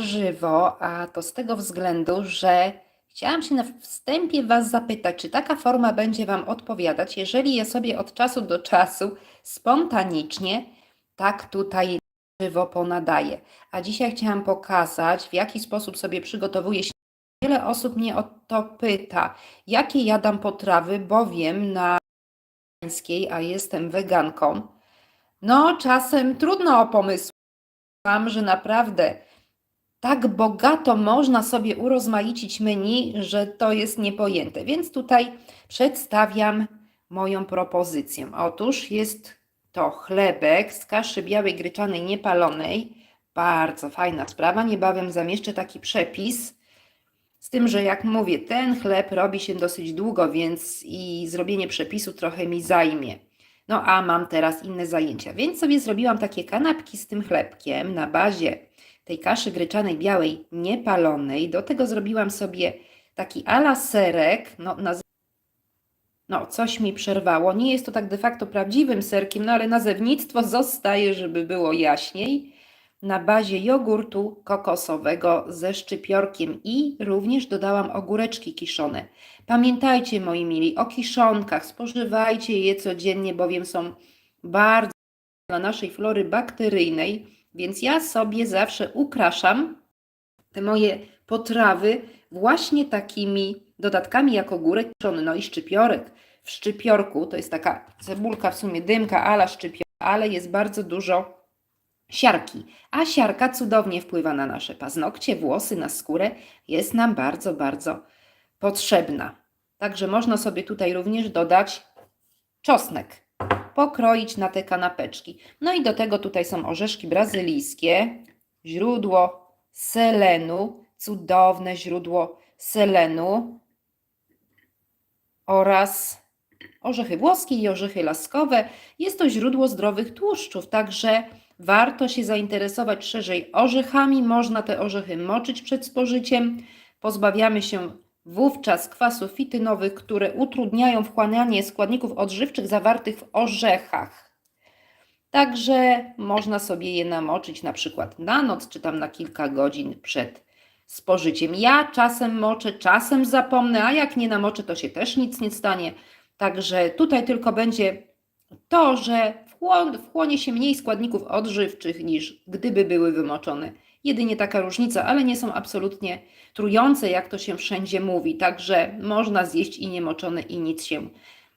żywo, a to z tego względu, że chciałam się na wstępie Was zapytać, czy taka forma będzie Wam odpowiadać, jeżeli ja sobie od czasu do czasu spontanicznie tak tutaj żywo ponadaję. A dzisiaj chciałam pokazać, w jaki sposób sobie przygotowuję się. Wiele osób mnie o to pyta, jakie jadam potrawy, bowiem na wegańskiej, a jestem weganką, no czasem trudno o pomysł. Mam, że naprawdę tak bogato można sobie urozmaicić menu, że to jest niepojęte. Więc tutaj przedstawiam moją propozycję. Otóż jest to chlebek z kaszy białej gryczanej niepalonej. Bardzo fajna sprawa. Niebawem zamieszczę taki przepis. Z tym, że jak mówię, ten chleb robi się dosyć długo, więc i zrobienie przepisu trochę mi zajmie. No a mam teraz inne zajęcia, więc sobie zrobiłam takie kanapki z tym chlebkiem na bazie tej kaszy gryczanej białej niepalonej. Do tego zrobiłam sobie taki ala serek, no, naz- no coś mi przerwało. Nie jest to tak de facto prawdziwym serkiem, no ale nazewnictwo zostaje, żeby było jaśniej. Na bazie jogurtu kokosowego ze szczypiorkiem i również dodałam ogóreczki kiszone. Pamiętajcie, moi mili, o kiszonkach. Spożywajcie je codziennie, bowiem są bardzo dla naszej flory bakteryjnej, więc ja sobie zawsze ukraszam te moje potrawy właśnie takimi dodatkami jak ogórek no i szczypiorek. W szczypiorku to jest taka cebulka, w sumie dymka ala szczypiorka, ale jest bardzo dużo siarki, a siarka cudownie wpływa na nasze paznokcie, włosy, na skórę, jest nam bardzo, bardzo potrzebna. Także można sobie tutaj również dodać czosnek, pokroić na te kanapeczki. No i do tego tutaj są orzeszki brazylijskie, źródło selenu, cudowne źródło selenu oraz orzechy włoskie i orzechy laskowe. Jest to źródło zdrowych tłuszczów, także warto się zainteresować szerzej orzechami. Można te orzechy moczyć przed spożyciem. Pozbawiamy się wówczas kwasów fitynowych, które utrudniają wchłanianie składników odżywczych zawartych w orzechach. Także można sobie je namoczyć na przykład na noc, czy tam na kilka godzin przed spożyciem. Ja czasem moczę, czasem zapomnę, a jak nie namoczę, to się też nic nie stanie. Także tutaj tylko będzie to, że wchłon- wchłonie się mniej składników odżywczych niż gdyby były wymoczone. Jedynie taka różnica, ale nie są absolutnie trujące, jak to się wszędzie mówi. Także można zjeść i niemoczone i nic się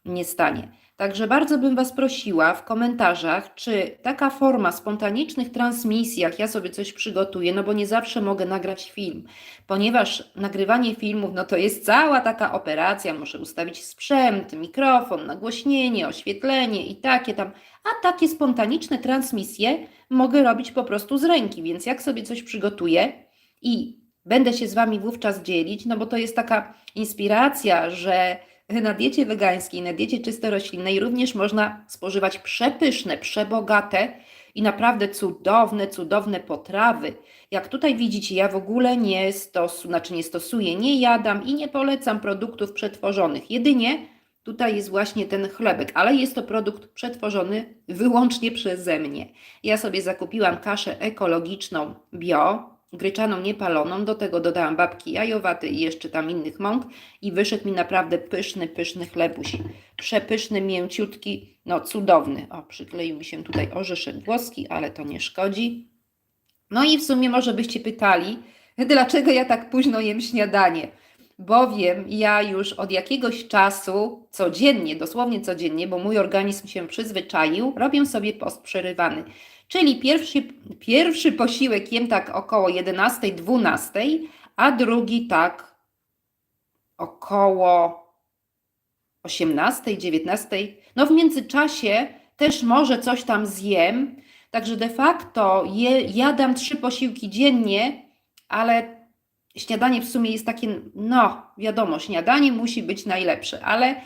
nie stanie. Także bardzo bym Was prosiła w komentarzach, czy taka forma spontanicznych transmisji, jak ja sobie coś przygotuję, no bo nie zawsze mogę nagrać film, ponieważ nagrywanie filmów, no to jest cała taka operacja, muszę ustawić sprzęt, mikrofon, nagłośnienie, oświetlenie i takie tam, a takie spontaniczne transmisje mogę robić po prostu z ręki, więc jak sobie coś przygotuję i będę się z Wami wówczas dzielić, no bo to jest taka inspiracja, że na diecie wegańskiej, na diecie czysto roślinnej również można spożywać przepyszne, przebogate i naprawdę cudowne, cudowne potrawy. Jak tutaj widzicie, ja w ogóle nie stosuję, znaczy nie stosuję, nie jadam i nie polecam produktów przetworzonych. Jedynie tutaj jest właśnie ten chlebek, ale jest to produkt przetworzony wyłącznie przeze mnie. Ja sobie zakupiłam kaszę ekologiczną bio, gryczaną niepaloną, do tego dodałam babki jajowaty i jeszcze tam innych mąk i wyszedł mi naprawdę pyszny, pyszny chlebuś. Przepyszny, mięciutki, no cudowny. O, przykleił mi się tutaj orzeszek włoski, ale to nie szkodzi. No i w sumie może byście pytali, dlaczego ja tak późno jem śniadanie? Bowiem ja już od jakiegoś czasu codziennie, dosłownie codziennie, bo mój organizm się przyzwyczaił, robię sobie post przerywany. Czyli pierwszy, pierwszy posiłek jem tak około 11-12, a drugi tak około 18-19. No w międzyczasie też może coś tam zjem, także de facto je, jadam trzy posiłki dziennie, ale śniadanie w sumie jest takie, no wiadomo, śniadanie musi być najlepsze, ale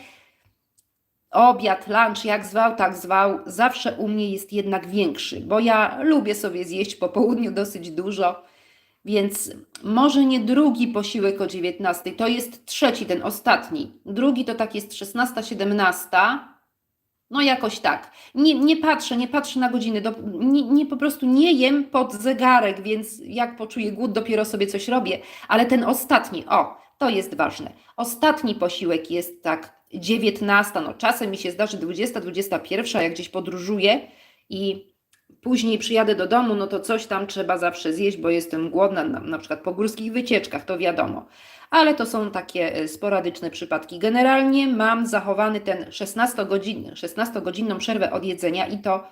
obiad, lunch, jak zwał, tak zwał, zawsze u mnie jest jednak większy, bo ja lubię sobie zjeść po południu dosyć dużo, więc może nie drugi posiłek o 19, to jest trzeci, ten ostatni. Drugi to tak jest 16, 17, No jakoś tak. Nie, nie patrzę, nie patrzę na godziny, do, nie, nie po prostu nie jem pod zegarek, więc jak poczuję głód, dopiero sobie coś robię. Ale ten ostatni, o, to jest ważne. Ostatni posiłek jest tak 19, no czasem mi się zdarzy 20, 21, jak gdzieś podróżuję i później przyjadę do domu, no to coś tam trzeba zawsze zjeść, bo jestem głodna, na, na przykład po górskich wycieczkach, to wiadomo. Ale to są takie e, sporadyczne przypadki. Generalnie mam zachowany ten 16-godzinny, 16-godzinną przerwę od jedzenia i to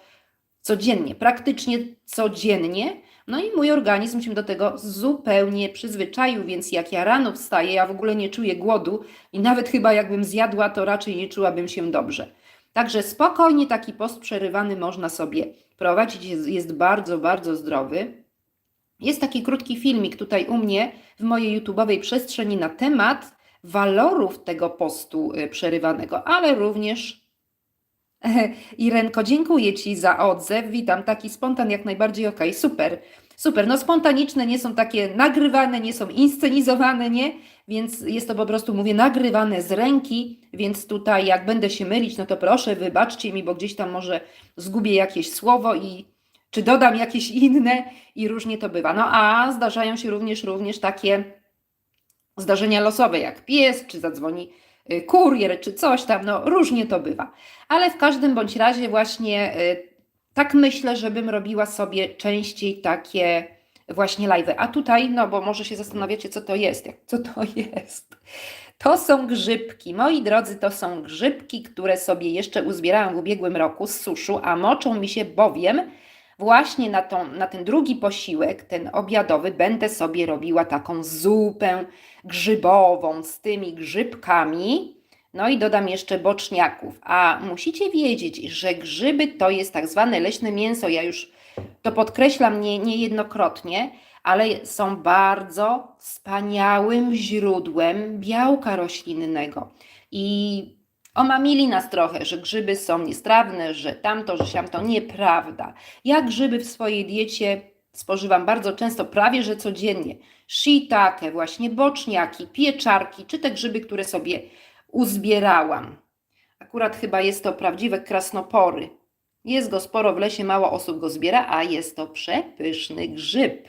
codziennie, praktycznie codziennie. No i mój organizm się do tego zupełnie przyzwyczaił, więc jak ja rano wstaję, ja w ogóle nie czuję głodu i nawet chyba jakbym zjadła, to raczej nie czułabym się dobrze. Także spokojnie taki post przerywany można sobie prowadzić, jest, jest bardzo, bardzo zdrowy. Jest taki krótki filmik tutaj u mnie w mojej YouTube'owej przestrzeni na temat walorów tego postu y, przerywanego, ale również Irenko, dziękuję Ci za odzew. Witam, taki spontan jak najbardziej ok, super. Super, no spontaniczne nie są takie nagrywane, nie są inscenizowane, nie? Więc jest to po prostu, mówię, nagrywane z ręki, więc tutaj jak będę się mylić, no to proszę, wybaczcie mi, bo gdzieś tam może zgubię jakieś słowo i czy dodam jakieś inne i różnie to bywa. No a zdarzają się również, również takie zdarzenia losowe, jak pies, czy zadzwoni kurier, czy coś tam, no różnie to bywa. Ale w każdym bądź razie właśnie y, tak myślę, żebym robiła sobie częściej takie właśnie live'y. A tutaj, no bo może się zastanawiacie, co to jest. Co to jest? To są grzybki. Moi drodzy, to są grzybki, które sobie jeszcze uzbierałam w ubiegłym roku z suszu, a moczą mi się bowiem właśnie na, tą, na ten drugi posiłek, ten obiadowy, będę sobie robiła taką zupę grzybową z tymi grzybkami. No i dodam jeszcze boczniaków. A musicie wiedzieć, że grzyby to jest tak zwane leśne mięso. Ja już to podkreślam nie, niejednokrotnie, ale są bardzo wspaniałym źródłem białka roślinnego. I omamili nas trochę, że grzyby są niestrawne, że tamto, że siamto. Nieprawda. Ja grzyby w swojej diecie spożywam bardzo często, prawie że codziennie. Shiitake, właśnie boczniaki, pieczarki, czy te grzyby, które sobie uzbierałam. Akurat chyba jest to prawdziwe krasnopory. Jest go sporo w lesie, mało osób go zbiera, a jest to przepyszny grzyb.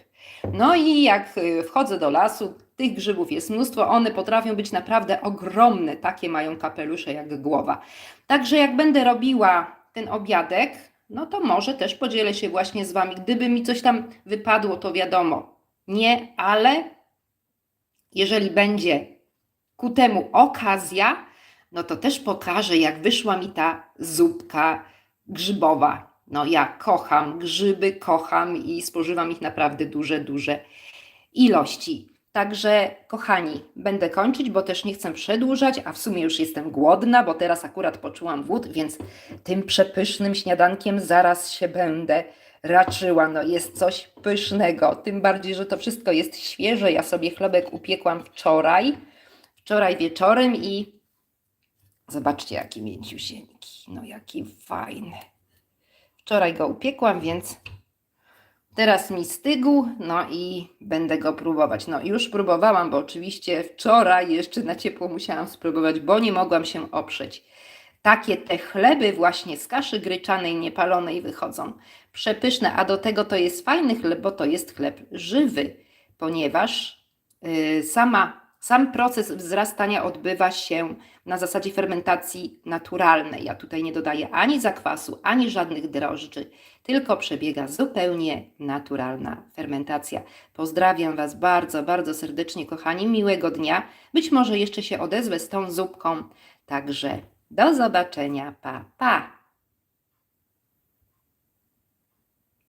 No i jak y, wchodzę do lasu, tych grzybów jest mnóstwo, one potrafią być naprawdę ogromne, takie mają kapelusze jak głowa. Także jak będę robiła ten obiadek, no to może też podzielę się właśnie z Wami. Gdyby mi coś tam wypadło, to wiadomo, nie, ale jeżeli będzie ku temu okazja, no to też pokażę, jak wyszła mi ta zupka grzybowa. No ja kocham grzyby, kocham i spożywam ich naprawdę duże, duże ilości. Także, kochani, będę kończyć, bo też nie chcę przedłużać, a w sumie już jestem głodna, bo teraz akurat poczułam głód, więc tym przepysznym śniadankiem zaraz się będę raczyła. No jest coś pysznego, tym bardziej, że to wszystko jest świeże. Ja sobie chlebek upiekłam wczoraj, wczoraj wieczorem i zobaczcie, jaki mięciusieńki. No jaki fajny. Wczoraj go upiekłam, więc teraz mi stygł, no i będę go próbować. No już próbowałam, bo oczywiście wczoraj jeszcze na ciepło musiałam spróbować, bo nie mogłam się oprzeć. Takie te chleby właśnie z kaszy gryczanej niepalonej wychodzą. Przepyszne, a do tego to jest fajny chleb, bo to jest chleb żywy, ponieważ yy, sama sam proces wzrastania odbywa się na zasadzie fermentacji naturalnej. Ja tutaj nie dodaję ani zakwasu, ani żadnych drożdży, tylko przebiega zupełnie naturalna fermentacja. Pozdrawiam Was bardzo, bardzo serdecznie, kochani. Miłego dnia. Być może jeszcze się odezwę z tą zupką. Także do zobaczenia. Pa, pa.